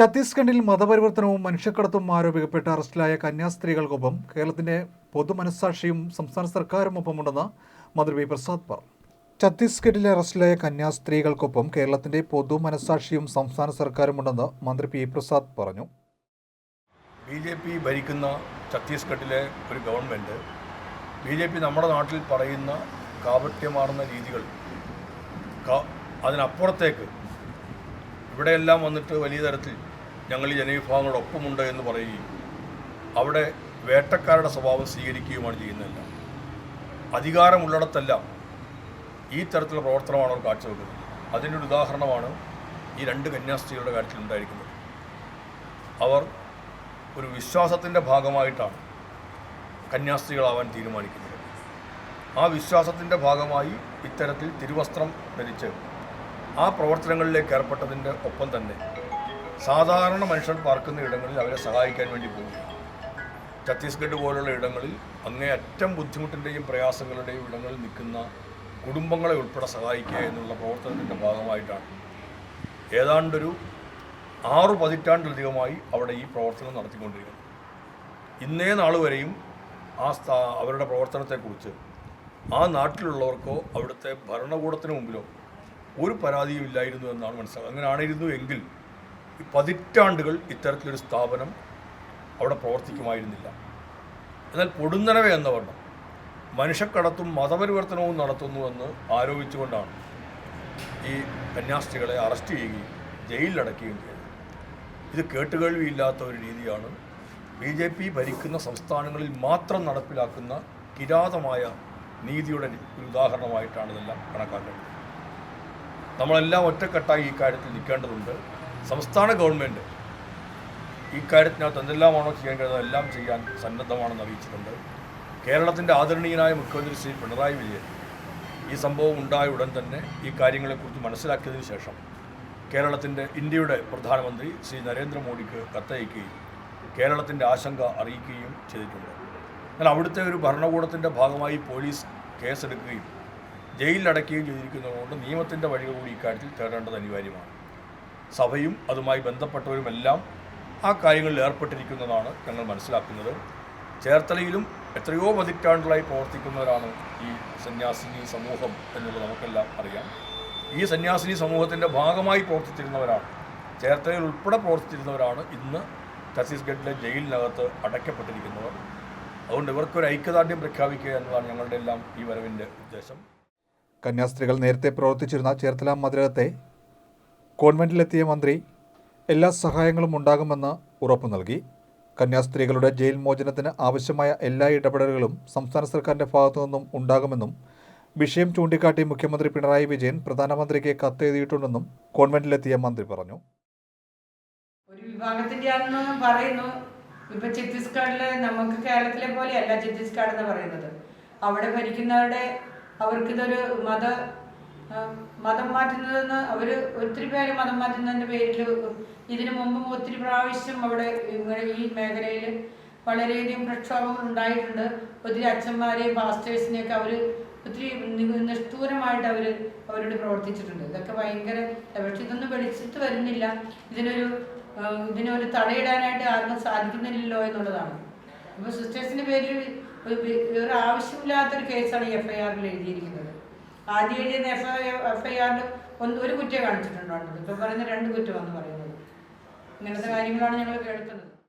ഛത്തീസ്ഗഡിൽ മതപരിവർത്തനവും മനുഷ്യക്കടത്തും ആരോപിക്കപ്പെട്ട് അറസ്റ്റിലായ കന്യാസ്ത്രീകൾക്കൊപ്പം കേരളത്തിന്റെ പൊതുമനസ്സാക്ഷിയും സംസ്ഥാന സർക്കാരും ഒപ്പമുണ്ടെന്ന് മന്ത്രി വി പ്രസാദ് പറഞ്ഞു. ഛത്തീസ്ഗഡിലെ അറസ്റ്റിലായ കന്യാസ്ത്രീകൾക്കൊപ്പം കേരളത്തിന്റെ പൊതുമനസ്സാക്ഷിയും സംസ്ഥാന സർക്കാരും ഉണ്ടെന്ന് മന്ത്രി പി പ്രസാദ് പറഞ്ഞു. ബി ജെ പി ഭരിക്കുന്ന ഛത്തീസ്ഗഡിലെ ഒരു ഗവൺമെന്റ് ബി ജെ പി നമ്മുടെ നാട്ടിൽ പറയുന്ന കാപട്യമാർന്ന രീതികൾ അതിനപ്പുറത്തേക്ക് ഇവിടെയെല്ലാം വന്നിട്ട് വലിയ തരത്തിൽ ഞങ്ങൾ ഈ ജനവിഭാഗങ്ങളൊപ്പമുണ്ട് എന്ന് പറയുകയും അവിടെ വേട്ടക്കാരുടെ സ്വഭാവം സ്വീകരിക്കുകയുമാണ് ചെയ്യുന്നതല്ല. അധികാരമുള്ളിടത്തെല്ലാം ഈ തരത്തിലുള്ള പ്രവർത്തനമാണ് അവർ കാഴ്ചവെക്കുന്നത്. അതിന്റെ ഒരു ഉദാഹരണമാണ് ഈ രണ്ട് കന്യാസ്ത്രീകളുടെ കാര്യത്തിൽ ഉണ്ടായിരിക്കുന്നത്. അവർ ഒരു വിശ്വാസത്തിന്റെ ഭാഗമായിട്ടാണ് കന്യാസ്ത്രീകളാവാൻ തീരുമാനിക്കുന്നത്. ആ വിശ്വാസത്തിന്റെ ഭാഗമായി ഇത്തരത്തിൽ തിരുവസ്ത്രം ധരിച്ച് ആ പ്രവർത്തനങ്ങളിലേക്ക് ഏർപ്പെട്ടതിന്റെ ഒപ്പം തന്നെ സാധാരണ മനുഷ്യർ പാർക്കുന്ന ഇടങ്ങളിൽ അവരെ സഹായിക്കാൻ വേണ്ടി പോവുകയാണ് ഛത്തീസ്ഗഡ് പോലുള്ള ഇടങ്ങളിൽ അങ്ങേയറ്റം ബുദ്ധിമുട്ടിന്റെയും പ്രയാസങ്ങളുടെയും ഇടങ്ങളിൽ നിൽക്കുന്ന കുടുംബങ്ങളെ ഉൾപ്പെടെ സഹായിക്കുക എന്നുള്ള പ്രവർത്തനത്തിന്റെ ഭാഗമായിട്ടാണ്. ഏതാണ്ടൊരു ആറു പതിറ്റാണ്ടിലധികമായി അവിടെ ഈ പ്രവർത്തനം നടത്തിക്കൊണ്ടിരിക്കുന്നത് ഇന്നേ നാൾ വരെയും ആ അവരുടെ പ്രവർത്തനത്തെക്കുറിച്ച് ആ നാട്ടിലുള്ളവർക്കോ അവിടുത്തെ ഭരണകൂടത്തിന് മുമ്പിലോ ഒരു പരാതിയും ഇല്ലായിരുന്നു എന്നാണ് മനസ്സിലാക്കുന്നത് അങ്ങനെ ആണിരുന്നു എങ്കിൽ പതിറ്റാണ്ടുകൾ ഇത്തരത്തിലൊരു സ്ഥാപനം അവിടെ പ്രവർത്തിക്കുമായിരുന്നില്ല. എന്നാൽ പൊടുന്നനവ എന്ന വർണം. മനുഷ്യക്കടത്തും മതപരിവർത്തനവും നടത്തുന്നുവെന്ന് ആരോപിച്ചുകൊണ്ടാണ് ഈ കന്യാസ്ത്രീകളെ അറസ്റ്റ് ചെയ്യുകയും ജയിലിലടക്കുകയും ചെയ്തത്. ഇത് കേട്ടുകേൾവിയില്ലാത്ത ഒരു രീതിയാണ്. ബി ജെ പി ഭരിക്കുന്ന സംസ്ഥാനങ്ങളിൽ മാത്രം നടപ്പിലാക്കുന്ന കിരാതമായ നീതിയുടെ ഒരു ഉദാഹരണമായിട്ടാണ് ഇതെല്ലാം കണക്കാക്കേണ്ടത്. നമ്മളെല്ലാം ഒറ്റക്കെട്ടായി ഈ കാര്യത്തിൽ നിൽക്കേണ്ടതുണ്ട്. സംസ്ഥാന ഗവൺമെന്റ് ഈ കാര്യത്തിനകത്ത് എന്തെല്ലാമാണോ കഴിയുന്നത് എല്ലാം ചെയ്യാൻ സന്നദ്ധമാണെന്ന് അറിയിച്ചിട്ടുണ്ട്. കേരളത്തിന്റെ ആദരണീയനായ മുഖ്യമന്ത്രി ശ്രീ പിണറായി വിജയൻ ഈ സംഭവം ഉണ്ടായ ഉടൻ തന്നെ ഈ കാര്യങ്ങളെക്കുറിച്ച് മനസ്സിലാക്കിയതിനു ശേഷം കേരളത്തിന്റെ ഇന്ത്യയുടെ പ്രധാനമന്ത്രി ശ്രീ നരേന്ദ്രമോദിക്ക് കത്തയക്കുകയും കേരളത്തിന്റെ ആശങ്ക അറിയിക്കുകയും ചെയ്തിട്ടുണ്ട്. എന്നാൽ അവിടുത്തെ ഒരു ഭരണകൂടത്തിന്റെ ഭാഗമായി പോലീസ് കേസെടുക്കുകയും ജയിലിലടയ്ക്കുകയും ചെയ്തിരിക്കുന്നതുകൊണ്ട് നിയമത്തിന്റെ വഴികൾ കൂടി ഇക്കാര്യത്തിൽ തേടേണ്ടത് അനിവാര്യമാണ്. സഭയും അതുമായി ബന്ധപ്പെട്ടവരുമെല്ലാം ആ കാര്യങ്ങളിൽ ഏർപ്പെട്ടിരിക്കുന്നതാണ് ഞങ്ങൾ മനസ്സിലാക്കുന്നത്. ചേർത്തലയിലും എത്രയോ പതിറ്റാണ്ടുകളായി പ്രവർത്തിക്കുന്നവരാണ് ഈ സന്യാസിനി സമൂഹം എന്നുള്ളത് നമുക്കെല്ലാം അറിയാം. ഈ സന്യാസിനി സമൂഹത്തിന്റെ ഭാഗമായി പ്രവർത്തിച്ചിരുന്നവരാണ്. ചേർത്തലയിൽ ഉൾപ്പെടെ പ്രവർത്തിച്ചിരുന്നവരാണ് ഇന്ന് ഛത്തീസ്ഗഡിലെ ജയിലിനകത്ത് അടയ്ക്കപ്പെട്ടിരിക്കുന്നവർ. അതുകൊണ്ട് ഇവർക്കൊരു ഐക്യദാർഢ്യം പ്രഖ്യാപിക്കുക എന്നതാണ് ഞങ്ങളുടെ എല്ലാം ഈ വരവിന്റെ ഉദ്ദേശം. കന്യാസ്ത്രീകൾ നേരത്തെ പ്രവർത്തിച്ചിരുന്ന ചേർത്തല മന്ദിരത്തെ കോൺവെന്റിലെത്തിയ മന്ത്രി എല്ലാ സഹായങ്ങളും ഉണ്ടാകുമെന്ന് ഉറപ്പു നൽകി. കന്യാസ്ത്രീകളുടെ ജയിൽ മോചനത്തിന് ആവശ്യമായ എല്ലാ ഇടപെടലുകളും സംസ്ഥാന സർക്കാരിന്റെ ഭാഗത്തു നിന്നും ഉണ്ടാകുമെന്നും വിഷയം ചൂണ്ടിക്കാട്ടി മുഖ്യമന്ത്രി പിണറായി വിജയൻ പ്രധാനമന്ത്രിക്ക് കത്തെഴുതിയിട്ടുണ്ടെന്നും കോൺവെന്റിലെത്തിയ മന്ത്രി പറഞ്ഞു. ഒരു വിഭാഗത്തിന്റെ ആണെന്ന് പറയുന്നു. ഇപ്പൊ ഛത്തീസ്ഗഡിൽ നമുക്ക് കേരളത്തിലെ പോലെയല്ല ഛത്തീസ്ഗഡ് എന്ന് പറയുന്നത്. അവിടെ ഭരിക്കുന്നവരുടെ അവർക്കിതൊരു മത മതം മാറ്റുന്നതെന്ന് അവർ ഒത്തിരി പേര് മതം മാറ്റുന്നതിന്റെ പേരിൽ ഇതിനു മുമ്പും ഒത്തിരി പ്രാവശ്യം അവിടെ ഇങ്ങനെ ഈ മേഖലയിൽ വളരെയധികം പ്രക്ഷോഭങ്ങൾ ഉണ്ടായിട്ടുണ്ട്. ഒത്തിരി അച്ഛന്മാരെയും പാസ്റ്റേഴ്സിനെയൊക്കെ അവർ ഒത്തിരി നിഷ്ഠൂരമായിട്ട് അവർ അവരോട് പ്രവർത്തിച്ചിട്ടുണ്ട്. ഇതൊക്കെ ഭയങ്കര പക്ഷെ ഇതൊന്നും വെളിച്ചിട്ട് വരുന്നില്ല. ഇതിനൊരു ഇതിനൊരു തടയിടാനായിട്ട് ആർക്കും സാധിക്കുന്നില്ലല്ലോ എന്നുള്ളതാണ്. അപ്പോൾ സിസ്റ്റേഴ്സിന്റെ പേരിൽ ഒരു ആവശ്യമില്ലാത്തൊരു കേസാണ് ഈ എഫ് ഐ ആറിൽ എഴുതിയിരിക്കുന്നത്. ആദ്യം എഴുതിയ എഫ് ഐ എഫ് ഐ ആറിൽ ഒന്ന് ഒരു കുറ്റം കാണിച്ചിട്ടുണ്ടോ ഇപ്പോൾ പറയുന്ന രണ്ട് കുറ്റമാണെന്ന് പറയുന്നത്. ഇങ്ങനത്തെ കാര്യങ്ങളാണ് ഞങ്ങൾ കേൾക്കുന്നത്.